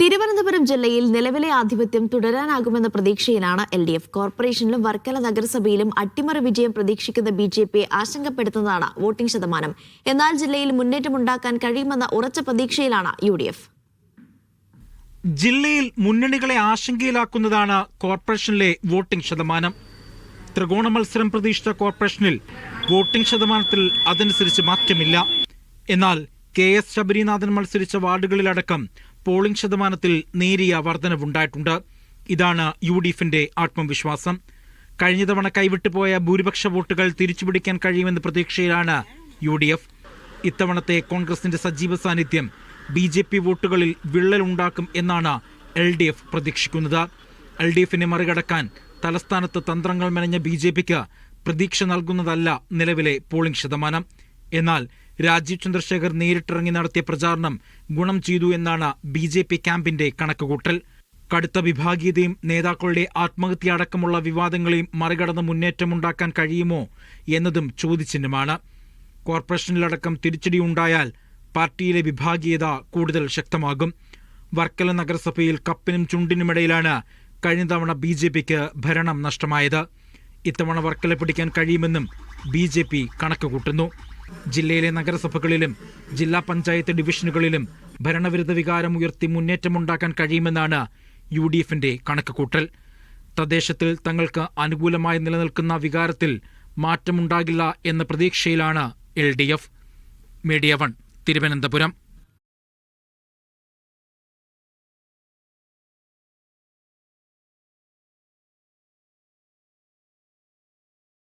തിരുവനന്തപുരം ജില്ലയിൽ നിലവിലെ ആധിപത്യം തുടരാനാകുമെന്ന പ്രതീക്ഷയിലാണ് എൽ ഡി എഫ് കോർപ്പറേഷനിലും വർക്കല നഗരസഭയിലും അട്ടിമറി വിജയം പ്രതീക്ഷിക്കുന്ന ബി ജെ പിയെ ആശങ്കപ്പെടുത്തുന്നതാണ് വോട്ടിംഗ് ശതമാനം. എന്നാൽ ജില്ലയിൽ മുന്നേറ്റമുണ്ടാക്കാൻ കഴിയുമെന്ന ഉറച്ച പ്രതീക്ഷയിലാണ് യു ഡി എഫ്. ജില്ലയിൽ മുന്നണികളെ ആശങ്കയിലാക്കുന്നതാണ് കോർപ്പറേഷനിലെ വോട്ടിംഗ് ശതമാനം. ത്രികോണ മത്സരം പ്രതീക്ഷിച്ച കോർപ്പറേഷനിൽ വോട്ടിംഗ് ശതമാനത്തിൽ അതനുസരിച്ച് മാറ്റമില്ല. എന്നാൽ കെ എസ് ശബരിനാഥൻ മത്സരിച്ച വാർഡുകളിലടക്കം പോളിംഗ് ശതമാനത്തിൽ നേരിയ വർധനവുണ്ടായിട്ടുണ്ട്. ഇതാണ് യു ഡി എഫിന്റെ ആത്മവിശ്വാസം. കഴിഞ്ഞ തവണ കൈവിട്ടുപോയ ഭൂരിപക്ഷ വോട്ടുകൾ തിരിച്ചുപിടിക്കാൻ കഴിയുമെന്ന പ്രതീക്ഷയിലാണ് യു ഡി എഫ് ഇത്തവണത്തെ കോൺഗ്രസിന്റെ സജീവ സാന്നിധ്യം ബി ജെ പി വോട്ടുകളിൽ വിള്ളലുണ്ടാക്കും എന്നാണ് എൽ ഡി എഫ് പ്രതീക്ഷിക്കുന്നത്. എൽ ഡി എഫിനെ മറികടക്കാൻ തലസ്ഥാനത്ത് തന്ത്രങ്ങൾ മെനഞ്ഞ ബി ജെ പിക്ക് പ്രതീക്ഷ നൽകുന്നതല്ല നിലവിലെ പോളിംഗ് ശതമാനം. എന്നാൽ രാജീവ് ചന്ദ്രശേഖർ നേരിട്ടിറങ്ങി നടത്തിയ പ്രചാരണം ഗുണം ചെയ്തു എന്നാണ് ബി ജെ പി ക്യാമ്പിന്റെ കണക്കുകൂട്ടൽ. കടുത്ത വിഭാഗീയതയും നേതാക്കളുടെ ആത്മഹത്യ അടക്കമുള്ള വിവാദങ്ങളെയും മറികടന്ന് മുന്നേറ്റമുണ്ടാക്കാൻ കഴിയുമോ എന്നതും ചോദ്യചിഹ്നമാണ്. കോർപ്പറേഷനിലടക്കം തിരിച്ചടിയുണ്ടായാൽ പാർട്ടിയിലെ വിഭാഗീയത കൂടുതൽ ശക്തമാകും. വർക്കല നഗരസഭയിൽ കപ്പിനും ചുണ്ടിനുമിടയിലാണ് കഴിഞ്ഞ തവണ ബി ജെ പിക്ക് ഭരണം നഷ്ടമായത്. ഇത്തവണ വർക്കല പിടിക്കാൻ കഴിയുമെന്നും ബി ജെ പി കണക്കുകൂട്ടുന്നു. ജില്ലയിലെ നഗരസഭകളിലും ജില്ലാ പഞ്ചായത്ത് ഡിവിഷനുകളിലും ഭരണവിരുദ്ധ വികാരം ഉയർത്തി മുന്നേറ്റമുണ്ടാക്കാൻ കഴിയുമെന്നാണ് യു ഡി എഫിന്റെ കണക്കുകൂട്ടൽ. തദ്ദേശത്തിൽ തങ്ങൾക്ക് അനുകൂലമായി നിലനിൽക്കുന്ന വികാരത്തിൽ മാറ്റമുണ്ടാകില്ല എന്ന പ്രതീക്ഷയിലാണ് L D F. Media one Thiruvananthapuram.